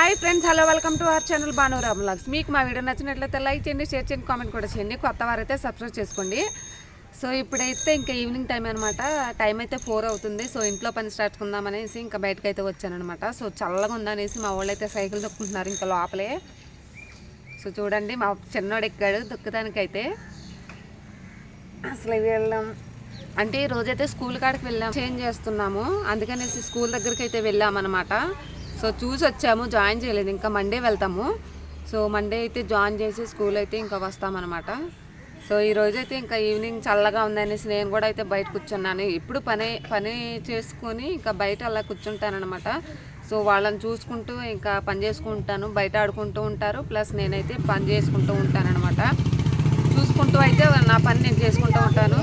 Hi friends hello welcome to our channel Bhanuram vlogs మీకు మా video నచ్చినట్లయితే like చేయండి షేర్ చేయండి కామెంట్ కూడా చేయండి. కొత్త వారైతే సబ్స్క్రైబ్ చేసుకోండి. సో ఇప్పుడైతే ఇంకా ఈవినింగ్ టైం అనమాట టైం అయితే ఫోర్ అవుతుంది. సో ఇంట్లో పని స్టార్ట్ అనేసి ఇంకా బయటకు అయితే వచ్చానమాట సో చల్లగా ఉందనేసి మా వాళ్ళు అయితే సైకిల్ దొక్కుంటున్నారు ఇంకా లోపలే. సో చూడండి మా చిన్నోడు ఎక్కాడు దొక్కదానికైతే అసలు వెళ్ళాం. అంటే ఈరోజైతే రోజైతే స్కూల్ కాడికి వెళ్ళాం. చేంజ్ చేస్తున్నాము. అందుకనేసి స్కూల్ దగ్గరికి అయితే వెళ్ళామన్నమాట. సో చూసి వచ్చాము జాయిన్ చేయలేదు. ఇంకా మండే వెళ్తాము. సో మండే అయితే జాయిన్ చేసి స్కూల్ అయితే ఇంకా వస్తామన్నమాట. సో ఈ రోజైతే ఇంకా ఈవినింగ్ చల్లగా ఉందనేసి నేను కూడా అయితే బయట కూర్చున్నాను. ఇప్పుడు పని పని చేసుకొని ఇంకా బయట అలా కూర్చుంటానమాట సో వాళ్ళని చూసుకుంటూ ఇంకా పని చేసుకుంటాను బయట ఆడుకుంటూ ఉంటారు. ప్లస్ నేనైతే పని చేసుకుంటూ ఉంటానన్నమాట. చూసుకుంటూ అయితే నా పని నేను చేసుకుంటూ ఉంటాను.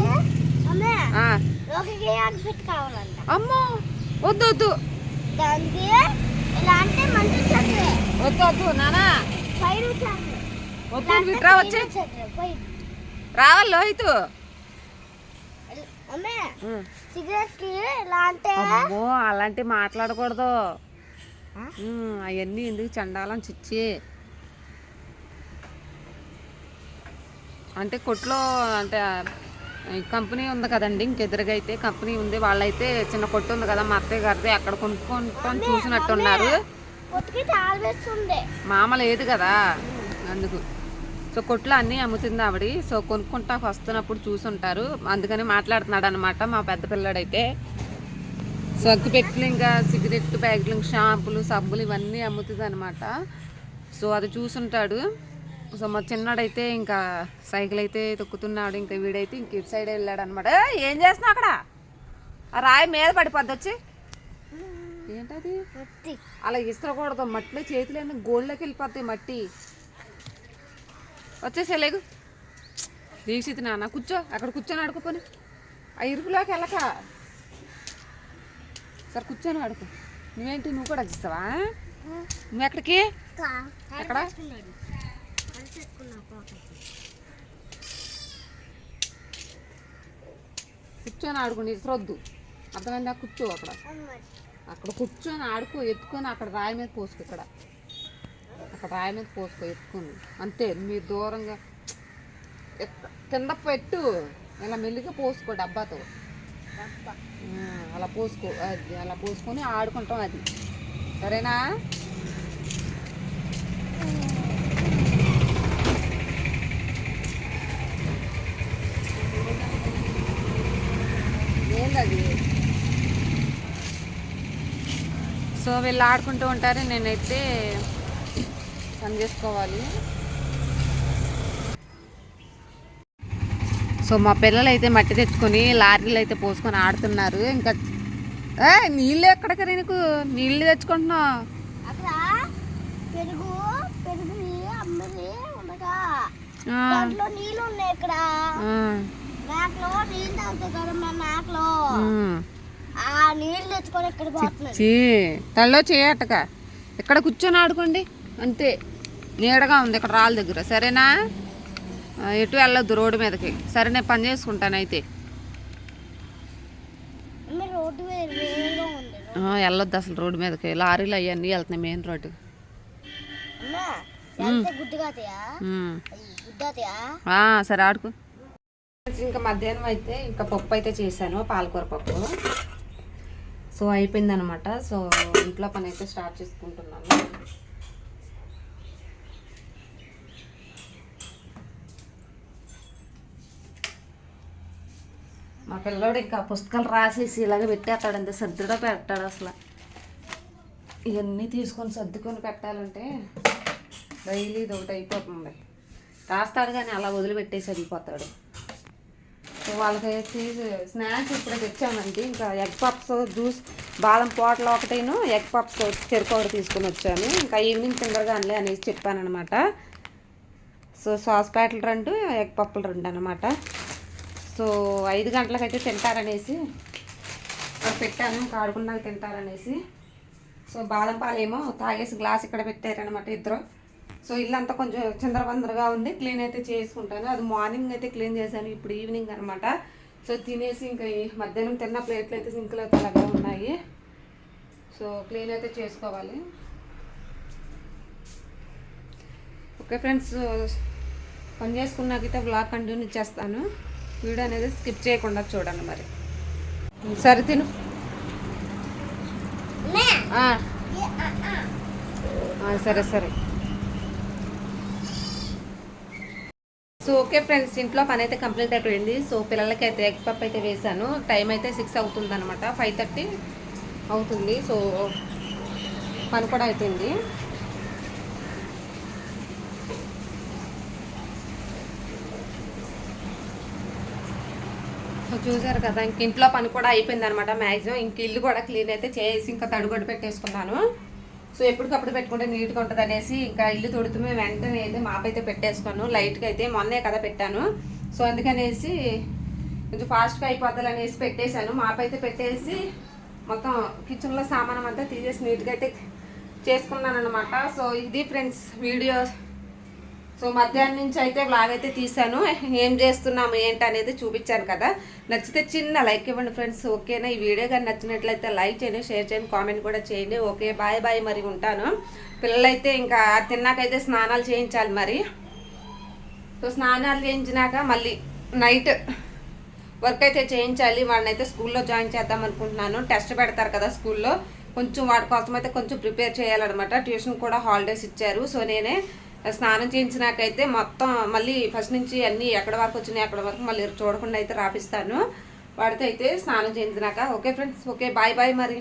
అమ్మో వద్దు వద్దు. వద్దు వద్దు నానా. వద్దు వచ్చి. రావాలి లోహితు. అమ్మే అలాంటి మాట్లాడకూడదు. అవన్నీ ఎందుకు చండాలని చిచ్చి. అంటే కొట్లో అంటే కంపెనీ ఉంది కదండి ఇంకెదురుగా అయితే కంపెనీ ఉంది. వాళ్ళైతే చిన్న కొట్టు ఉంది కదా మా అత్తయ్య గారిది అక్కడ కొనుక్కుంటాం చూసినట్టున్నారు. మామ లేదు కదా అందుకు. సో కొట్లో అన్నీ అమ్ముతుంది ఆవిడ. సో కొనుక్కుంటా వస్తున్నప్పుడు చూసుంటారు. అందుకని మాట్లాడుతున్నాడు అనమాట మా పెద్ద పిల్లాడైతే. సో పెట్లు ఇంకా సిగరెట్ ప్యాకెట్లు షాంపులు సబ్బులు ఇవన్నీ అమ్ముతుంది అనమాట సో అది చూసుంటాడు. సో మా చిన్నాడైతే ఇంకా సైకిల్ అయితే తొక్కుతున్నాడు ఇంకా వీడైతే ఇంక ఇటు సైడ్ వెళ్ళాడు అనమాట ఏం చేస్తున్నావు అక్కడ? ఆ రాయి మీద పడిపోద్ది వచ్చి. ఏంటది? అలా ఇస్తకూడదు మట్టిలో చేతులన్నీ గోళ్ళకి వెళ్ళిపోతాయి మట్టి. వచ్చేసేలేగు దీక్షిత్ నాన్న కూర్చో అక్కడ కూర్చొని ఆడుకోపోని ఆ ఇరుకులోకి వెళ్ళక. సరే కూర్చొని ఆడుకో. నువ్వేంటి నువ్వు కూడా వచ్చిస్తావా నువ్వు ఎక్కడికి? ఎక్కడ? కూర్చొని ఆడుకోండి ఇసరొద్దు అర్థమైందా? కూర్చో అక్కడ. అక్కడ కూర్చొని ఆడుకో ఎత్తుకొని అక్కడ రాయి మీద పోసుకో ఇక్కడ. అక్కడ రాయి మీద పోసుకో ఎత్తుకొని. అంతే మీరు దూరంగా కింద పెట్టు. ఇలా మెల్లిగా పోసుకో డబ్బాతో. అలా పోసుకో అది అలా పోసుకొని ఆడుకుంటాం అది. సరేనా? ఏంటది సో వీళ్ళు ఆడుకుంటూ ఉంటారు. నేనైతే పని చేసుకోవాలి. సో మా పిల్లలు అయితే మట్టి తెచ్చుకొని లారీలు అయితే పోసుకొని ఆడుతున్నారు. ఇంకా ఏ నీళ్ళు ఎక్కడికి నీకు? నీళ్ళు తెచ్చుకుంటున్నావు నీళ్ళు ఉన్నాయి ఇక్కడ ఆ, మేకలో నీళ్ళు తాగుతాయి కదా. ఆ నీళ్ళు తెచ్చుకొని ఇక్కడ చీ తల్లో చేయటక. ఇక్కడ కూర్చొని ఆడుకోండి. అంతే. నీడగా ఉంది ఇక్కడ రాళ్ళ దగ్గర. సరేనా? ఎటు వెళ్ళొద్దు రోడ్డు మీదకి. సరే నేను పని చేసుకుంటాను అయితే. వెళ్ళొద్దు అసలు రోడ్డు మీదకి. లారీలు అవన్నీ వెళ్తున్నాయి మెయిన్ రోడ్డు. సరే ఆడుకో. ఇంకా మధ్యాహ్నం అయితే ఇంకా పప్పు అయితే చేశాను పాలకూర పప్పు. సో అయిపోయిందనమాట సో ఇంట్లో పని అయితే స్టార్ట్ చేసుకుంటున్నాను. మా పిల్లోడు ఇంకా పుస్తకాలు రాసేసి ఇలాగ పెట్టేస్తాడు అంతే సర్దుడా పెట్టాడు అసలు. ఇవన్నీ తీసుకొని సర్దుకొని పెట్టాలంటే డైలీ ఇది ఒకటి అయిపోతుంది. రాస్తాడు కానీ అలా వదిలిపెట్టేసి వెళ్ళిపోతాడు. వాళ్ళకి స్నాక్స్ ఇప్పుడు తెచ్చామండి. ఇంకా ఎగ్ పప్స్ జ్యూస్ బాదం పోటలు ఒకటేను ఎగ్ పప్స్ చెరుకు ఒకటి తీసుకొని వచ్చాను. ఇంకా ఈవినింగ్ తిందరగానే అనేసి చెప్పానమాట సో సాస్ ప్యాట్లు రెండు ఎగ్ పప్పులు రెండు అనమాట సో ఐదు గంటలకైతే తింటారనేసి పెట్టాను. ఇంకా ఆడుకున్నాక తింటారనేసి. సో బాదం పాలేమో తాగేసి గ్లాస్ ఇక్కడ పెట్టారనమాట ఇద్దరు. సో ఇల్లంతా కొంచెం చిందరబందరగా ఉంది. క్లీన్ అయితే చేసుకుంటాను. అది మార్నింగ్ అయితే క్లీన్ చేశాను. ఇప్పుడు ఈవినింగ్ అనమాట సో తినేసి ఇంకా ఈ మధ్యాహ్నం తిన్న ప్లేట్లు అయితే సింకులు అయితే అలాగే ఉన్నాయి. సో క్లీన్ అయితే చేసుకోవాలి. ఓకే ఫ్రెండ్స్ పని చేసుకున్నాకైతే బ్లాగ్ కంటిన్యూ చేస్తాను. వీడియో అనేది స్కిప్ చేయకుండా చూడండి మరి. సరే తిను. సరే సరే. సో ఓకే ఫ్రెండ్స్ ఇంట్లో పని అయితే కంప్లీట్ అయిపోయింది. సో పిల్లలకి అయితే ఎగ్ పప్ అయితే వేశాను టైం అయితే సిక్స్ అవుతుంది అనమాట ఫైవ్ థర్టీ అవుతుంది. సో పని కూడా అయిపోయింది. చూసారు కదా ఇంక ఇంట్లో పని కూడా అయిపోయింది అనమాట మ్యాక్సిమం ఇంక ఇల్లు కూడా క్లీన్ అయితే చేసి ఇంకా తడుగొడు పెట్టేసుకున్నాను. సో ఎప్పటికప్పుడు పెట్టుకుంటే నీట్గా ఉంటుంది అనేసి ఇంకా ఇల్లు తొడుతుమే వెంటనే అయితే మాపైతే పెట్టేసుకున్నాను. లైట్గా అయితే మొన్నే కదా పెట్టాను. సో అందుకనేసి కొంచెం ఫాస్ట్గా అయిపోద్దాలు అనేసి పెట్టేశాను. మాపైతే పెట్టేసి మొత్తం కిచెన్లో సామానం అంతా తీసేసి నీట్గా అయితే చేసుకున్నాను అనమాట సో ఇది ఫ్రెండ్స్ వీడియో సో మధ్యాహ్నం నుంచి అయితే బ్లాగ్ అయితే తీసాను ఏం చేస్తున్నాము ఏంటి అనేది చూపించాను కదా. నచ్చితే చిన్న లైక్ ఇవ్వండి ఫ్రెండ్స్ ఓకేనా? ఈ వీడియో కానీ నచ్చినట్లయితే లైక్ చేయండి షేర్ చేయండి కామెంట్ కూడా చేయండి. ఓకే బాయ్ బాయ్ మరి ఉంటాను. పిల్లలైతే ఇంకా తిన్నాకైతే స్నానాలు చేయించాలి మరి. సో స్నానాలు చేయించినాక మళ్ళీ నైట్ వర్క్ అయితే చేయించాలి. వాడిని అయితే స్కూల్లో జాయిన్ చేద్దాం అనుకుంటున్నాను. టెస్ట్ పెడతారు కదా స్కూల్లో. కొంచెం వాడి కోసం అయితే కొంచెం ప్రిపేర్ చేయాలన్నమాట. ట్యూషన్ కూడా హాలిడేస్ ఇచ్చారు. సో నేనే స్నానం చేయించినాకైతే మొత్తం మళ్ళీ ఫస్ట్ నుంచి అన్నీ ఎక్కడ వరకు వచ్చినాయి అక్కడ వరకు మళ్ళీ చూడకుండా అయితే రాపిస్తాను. వాడితో అయితే స్నానం చేయించినాక. Okay friends okay bye bye మరి.